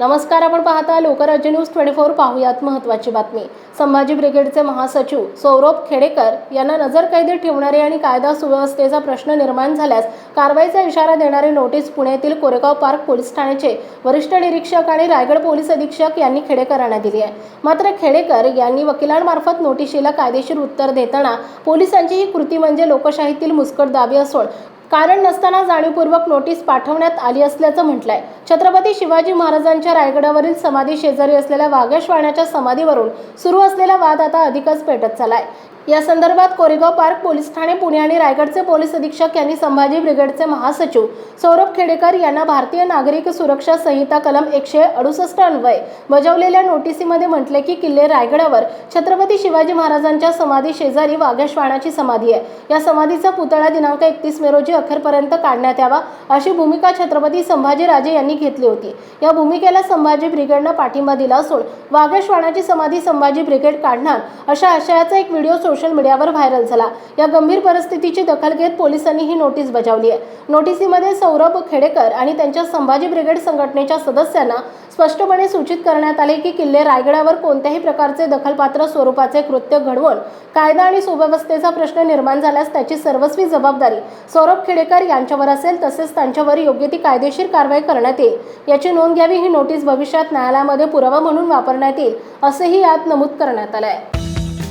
नमस्कार आपण पाहता लोकराज्य न्यूज ट्वेंटी फोर पाहूयात महत्त्वाची बातमी. संभाजी ब्रिगेडचे महासचिव सौरभ खेडेकर यांना नजरकैदेत ठेवणारे आणि कायदा सुव्यवस्थेचा प्रश्न निर्माण झाल्यास कारवाईचा इशारा देणारी नोटीस पुण्यातील कोरेगाव पार्क पोलीस ठाण्याचे वरिष्ठ निरीक्षक आणि रायगड पोलीस अधीक्षक यांनी खेडेकरांना दिली आहे. मात्र खेडेकर यांनी वकिलांमार्फत नोटिशीला कायदेशीर उत्तर देताना पोलिसांची ही कृती म्हणजे लोकशाहीतील मुस्कट दाबी असून कारण नसताना जाणीवपूर्वक नोटीस पाठवण्यात आली असल्याचं म्हटलंय. छत्रपती शिवाजी महाराजांच्या रायगडावरील समाधी शेजारी असलेल्या वाघेशवाण्याच्या समाधीवरून सुरू असलेला वाद आता अधिकच पेटत चालाय या संदर्भात कोरेगाव पार्क पोलीस ठाणे पुणे आणि रायगडचे पोलीस अधीक्षक यांनी संभाजी ब्रिगेडचे महासचिव सौरभ खेडेकर यांना भारतीय नागरिक सुरक्षा संहिता कलम एकशे अडुसष्ट अन्वये बजावलेल्या नोटिसीमध्ये म्हटले की किल्ले रायगडावर छत्रपती शिवाजी महाराजांच्या समाधी शेजारी वाघेशवाणाची समाधी आहे. या समाधीचा पुतळा दिनांक एकतीस मे रोजी अखेरपर्यंत काढण्यात यावा अशी भूमिका छत्रपती संभाजीराजे यांनी घेतली होती. या भूमिकेला संभाजी ब्रिगेडनं पाठिंबा दिला असून वाघेशवाणाची समाधी संभाजी ब्रिगेड काढणार अशा आशयाचा एक व्हिडिओ सोशल मीडियावर व्हायरल झाला. या गंभीर परिस्थितीची दखल घेत पोलिसांनी ही नोटीस बजावली आहे. नोटिसीमध्ये सौरभ खेडेकर आणि त्यांच्या संभाजी ब्रिगेड संघटनेच्या सदस्यांना स्पष्टपणे सूचित करण्यात आले की किल्ले रायगडावर कोणत्याही प्रकारचे दखलपात्र स्वरूपाचे कृत्य घडवून कायदा आणि सुव्यवस्थेचा प्रश्न निर्माण झाल्यास त्याची सर्वस्वी जबाबदारी सौरभ खेडेकर यांच्यावर असेल तसेच त्यांच्यावर योग्य ती कायदेशीर कारवाई करण्यात येईल. याची नोंद घ्यावी ही नोटीस भविष्यात न्यायालयामध्ये पुरावा म्हणून वापरण्यात येईल असंही यात नमूद करण्यात आलं आहे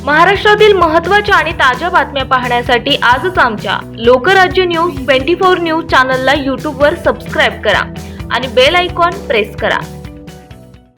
महाराष्ट्रातील महत्त्वाच्या आणि ताज्या बातम्या पाहण्यासाठी आजच आमच्या Lokrajya news twenty four news चॅनलला यूट्यूबवर सबस्क्राईब करा आणि बेल आयकॉन प्रेस करा.